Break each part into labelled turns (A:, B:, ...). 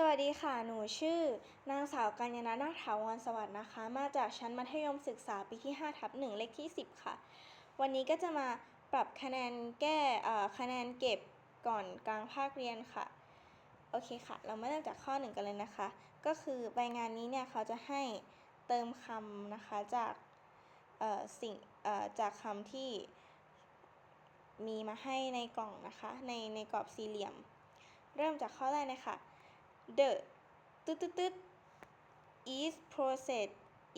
A: สวัสดีค่ะ หนูชื่อ นางสาวกัญญาณนาถาวรสวัสดิ์นะคะ มาจากชั้นมัธยมศึกษาปีที่5ทับ1เลขที่ 10 ค่ะ วันนี้ก็จะมาปรับคะแนนแก้คะแนนเก็บก่อนกลางภาคเรียนค่ะ โอเคค่ะ เรามาเริ่มจากข้อหนึ่งกันเลยนะคะ ก็คือใบงานนี้เนี่ยเขาจะให้เติมคำนะคะจากสิ่งจากคำที่มีมาให้ในกล่องนะคะ ในในกรอบสี่เหลี่ยม เริ่มจากข้อแรกเลยค่ะ the ตึ๊ดตึ๊ด is process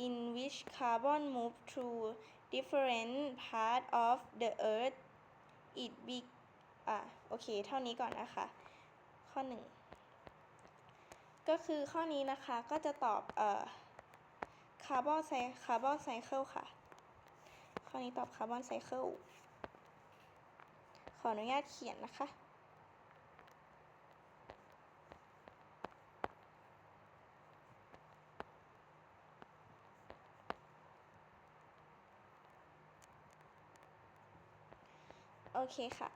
A: in which carbon move through different part of the earth it be อะโอเค เท่านี้ก่อนนะคะ ข้อหนึ่งก็คือข้อนี้นะคะก็จะตอบเอ่อคาร์บอนไซคาร์บอนไซเคิลค่ะ ข้อนี้ตอบคาร์บอนไซเคิลขออนุญาตเขียนนะคะ อเคค่ะ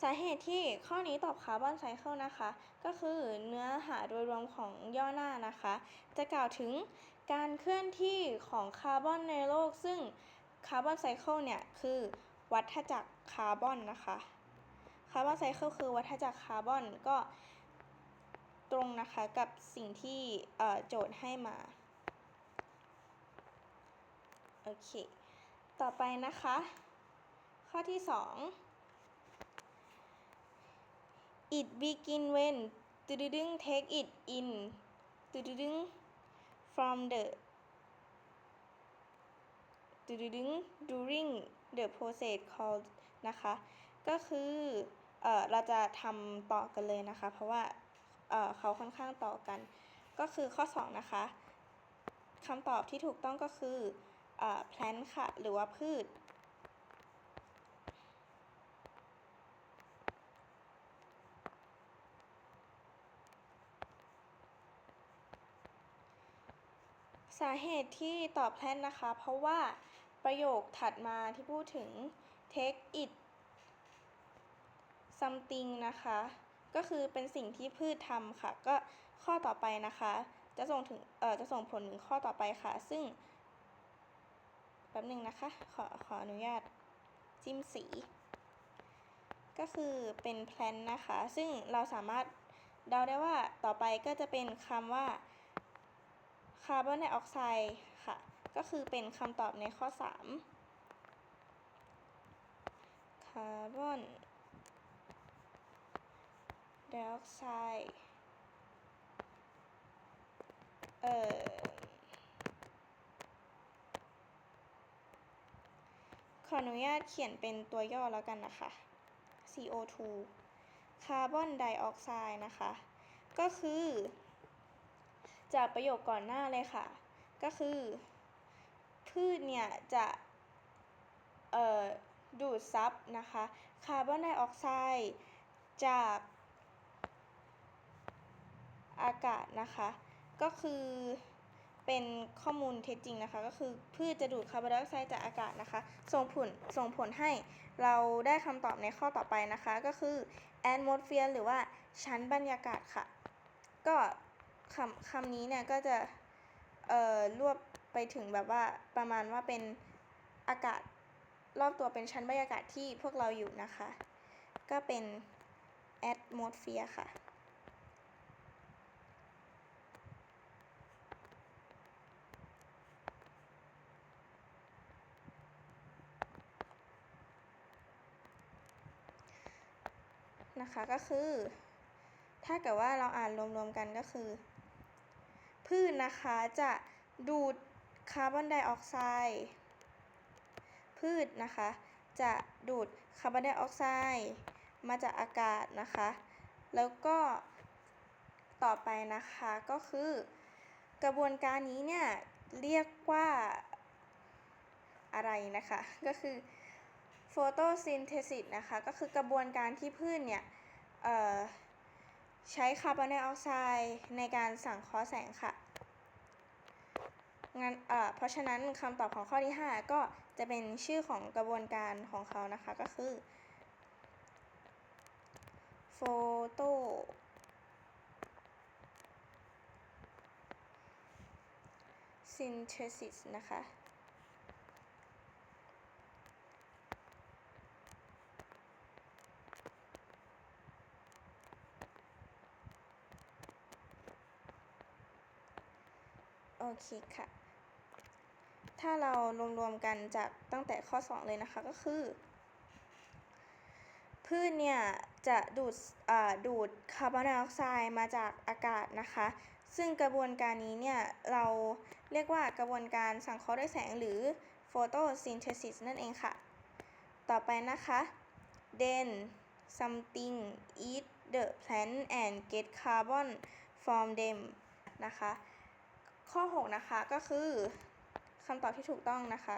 A: สาเหตุที่ข้อนี้ตอบคาร์บอนไซเคิลนะคะ ก็คือเนื้อหาโดยรวมของย่อหน้านะคะ จะกล่าวถึงการเคลื่อนที่ของคาร์บอนในโลก ซึ่งคาร์บอนไซเคิลเนี่ยคือวัฏจักรคาร์บอนนะคะคาร์บอนไซเคิลคือวัฏจักรคาร์บอนก็ตรงนะคะกับสิ่งที่โจทย์ให้มา โอเค ต่อไปนะคะ ข้อที่ 2 it begin when ตึดดึง take it in ตึดดึง from the ตึดดึง during the process called นะคะ ก็คือเออเราจะทำต่อกันเลยนะคะ เพราะว่าเเขาค่อนข้างต่อกัน ก็คือข้อ 2 นะคะคำตอบที่ถูกต้องก็คือ plant ค่ะ หรือว่าพืช สาเหตุที่ตอบแพนนะคะ เพราะว่าประโยคถัดมาที่พูดถึง take it something นะคะ ก็คือเป็นสิ่งที่พืชทำค่ะ ก็ข้อต่อไปนะคะ จะส่งถึงเอ่อจะส่งผลถึงข้อต่อไปค่ะ ซึ่งแป๊บหนึ่งนะคะ ขอขออนุญาตจิ้มสี ก็คือเป็นแพลนนะคะ ซึ่งเราสามารถเดาได้ว่าต่อไปก็จะเป็นคำว่า คาร์บอนไดออกไซด์ค่ะ ก็คือเป็นคำตอบในข้อ 3 คาร์บอนไดออกไซด์เอ่อขออนุญาตเขียนเป็นตัวย่อแล้วกันนะคะ CO2 คาร์บอนไดออกไซด์นะคะ ก็คือ จากประโยคก่อนหน้าเลยค่ะ ก็คือ พืชเนี่ยจะดูดซับนะคะคาร์บอนไดออกไซด์จากอากาศนะคะ ก็คือเป็นข้อมูลเท็จจริงนะคะ ก็คือพืชจะดูดคาร์บอนไดออกไซด์จากอากาศนะคะ ส่งผลส่งผลให้เราได้คำตอบในข้อต่อไปนะคะ ก็คือ atmosphere หรือว่าชั้นบรรยากาศค่ะ ก็ คำคำนี้เนี่ยก็จะเอ่อรวบไปถึงแบบว่าประมาณว่าเป็นอากาศรอบตัวเป็นชั้นบรรยากาศที่พวกเราอยู่นะคะ ก็เป็น atmosphere ค่ะ นะคะก็คือ ถ้าเกิดว่าเราอ่านรวมๆกันก็คือ พืชนะคะจะดูดคาร์บอนไดออกไซด์พืชนะคะ จะดูดคาร์บอนไดออกไซด์มาจากอากาศนะคะ แล้วก็ต่อไปนะคะก็คือกระบวนการนี้เนี่ยเรียกว่าอะไรนะคะ ก็คือโฟโตซินเทซิสนะคะ ก็คือกระบวนการที่พืชเนี่ยใช้คาร์บอนไดออกไซด์ในการสังเคราะห์แสงค่ะ งั้นเพราะฉะนั้นคำตอบของข้อที่ 5 ก็จะเป็นชื่อของกระบวนการของเขานะคะ ก็คือโฟโต synthesis นะคะโอเคค่ะ ถ้าเรารวมๆกันจากตั้งแต่ข้อ 2 เลยนะคะก็คือ พืชเนี่ยจะดูดดูดคาร์บอนไดออกไซด์มาจากอากาศนะคะ ซึ่งกระบวนการนี้เนี่ยเราเรียกว่ากระบวนการสังเคราะห์ด้วยแสงหรือ photosynthesis นั่นเองค่ะ ต่อไปนะคะ then something eat the plant and get carbon from them นะคะ ข้อ 6 นะคะก็คือ คำตอบที่ถูกต้องนะคะ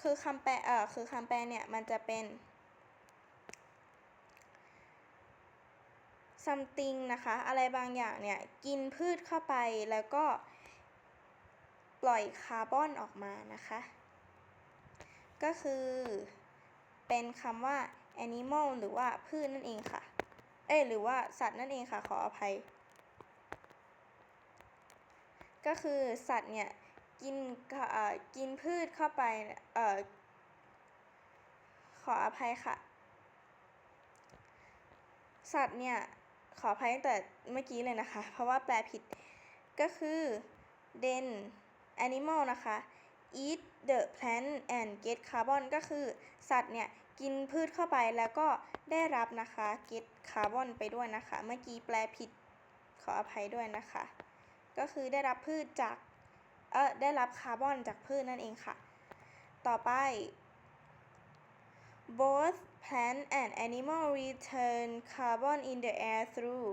A: คือคำแปลเอ่อคือคำแปลเนี่ยมันจะเป็น something นะคะ อะไรบางอย่างเนี่ย กินพืชเข้าไปแล้วก็ปล่อยคาร์บอนออกมานะคะ ก็คือเป็นคำว่า animal หรือว่าพืชนั่นเองค่ะ เอ้ยหรือว่าสัตว์นั่นเองค่ะ ขออภัย ก็คือสัตว์เนี่ยกินกินพืชเข้าไปเอ่อขออภัยค่ะ สัตว์เนี่ยขออภัยตั้งแต่เมื่อกี้เลยนะคะ เพราะว่าแปลผิดก็คือ then animal นะคะ eat the plant and get carbon ก็คือสัตว์เนี่ยกินพืชเข้าไปแล้วก็ได้รับนะคะ get carbon ไปด้วยนะคะ เมื่อกี้แปลผิดขออภัยด้วยนะคะ ก็คือได้รับพืชจากเออได้รับคาร์บอนจากพืชนั่นเองค่ะ ต่อไป both plant and animal return carbon in the air through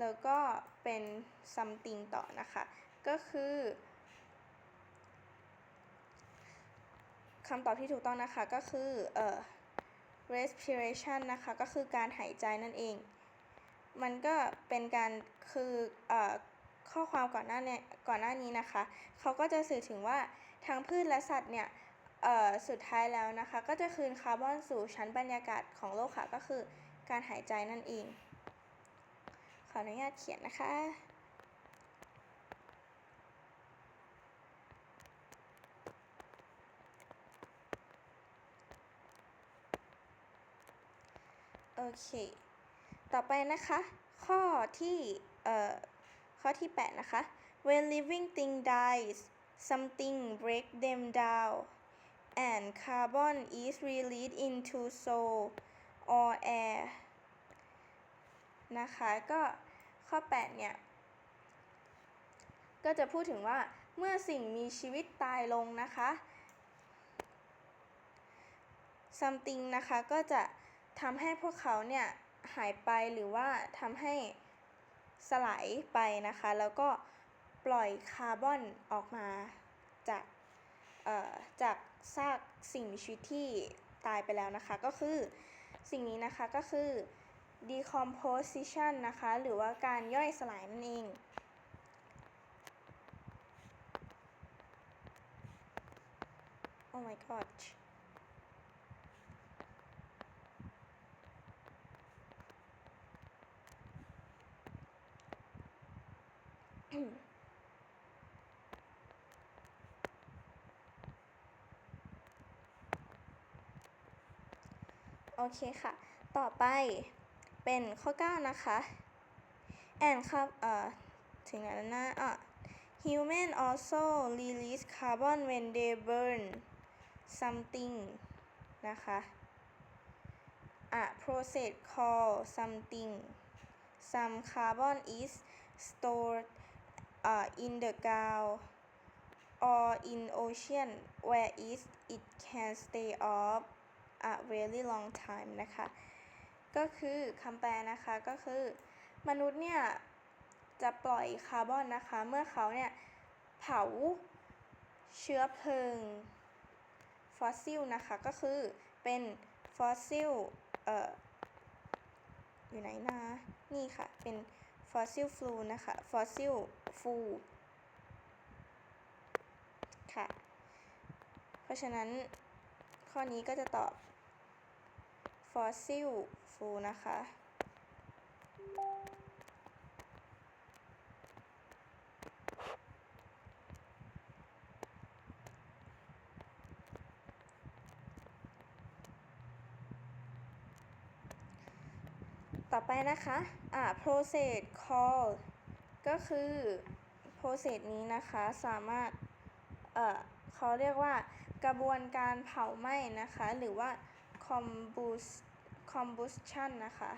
A: แล้วก็เป็น something ต่อนะคะ ก็คือคำตอบที่ถูกต้องนะคะก็คือเอ่อ respiration นะคะ ก็คือการหายใจนั่นเอง มันก็เป็นการคืออข้อความก่อนหน้าเนี้ก่อนหน้านี้นะคะเขาก็จะสื่อถึงว่าทั้งพืชและสัตว์เนี่ยสุดท้ายแล้วนะคะ ก็จะคืนคาร์บอนสู่ชั้นบรรยากาศของโลกค่ะก็คือการหายใจนั่นเอง ขออนุญาตเขียนนะคะ โอเค ต่อไปนะคะ ข้อที่เอ่อข้อที่ 8 นะคะ when living thing dies something break them down and carbon is released into soil or air นะคะก็ข้อ 8 เนี่ย ก็จะพูดถึงว่าเมื่อสิ่งมีชีวิตตายลงนะคะ something นะคะก็จะทำให้พวกเขาเนี่ย หายไปหรือว่าทำให้สลายไปนะคะ แล้วก็ปล่อยคาร์บอนออกมาจากเอ่อจากซากสิ่งมีชีวิตที่ตายไปแล้วนะคะ ก็คือสิ่งนี้นะคะก็คือ decomposition นะคะ หรือว่าการย่อยสลายนั่นเอง Oh my god โอเคค่ะ ต่อไปเป็นข้อ 9 นะคะ and ครับเอ่อถึงไหนแล้วนะอะ human also release carbon when they burn something นะคะ a process called something some carbon is stored uh, in the ground or in ocean where is it can stay off a very long time นะคะ ก็คือคำแปลนะคะก็คือ มนุษย์เนี่ยจะปล่อยคาร์บอนนะคะ เมื่อเขาเนี่ยเผาเชื้อเพลิงฟอสซิลนะคะ ก็คือเป็นฟอสซิลเอ่ออยู่ไหนนะ นี่ค่ะ เป็นฟอสซิลฟลูนะคะ ฟอสซิล ฟูค่ะ เพราะฉะนั้นข้อนี้ก็จะตอบฟอสซิลฟูนะคะ ต่อไปนะคะ อ่า process call ก็คือ process นี้นะคะสามารถเอ่อเขาเรียกว่ากระบวนการเผาไหม้นะคะ หรือว่า combus combustion นะคะ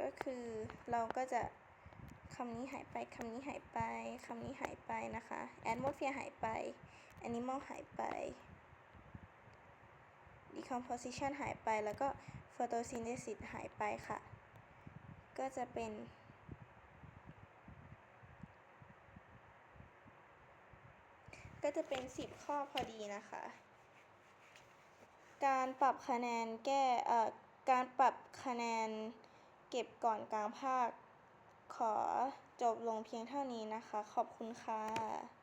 A: ก็คือเราก็จะ คำนี้หายไปคำนี้หายไปคำนี้หายไปนะคะ atmosphere หายไป animal หายไป decomposition หายไปแล้วก็ photosynthesis หายไปค่ะ ก็จะเป็น ก็จะเป็น 10 ข้อพอดีนะคะ การปรับคะแนนแก้เอ่อการปรับคะแนนเก็บก่อนกลางภาค ขอจบลงเพียงเท่านี้นะคะ ขอบคุณค่ะ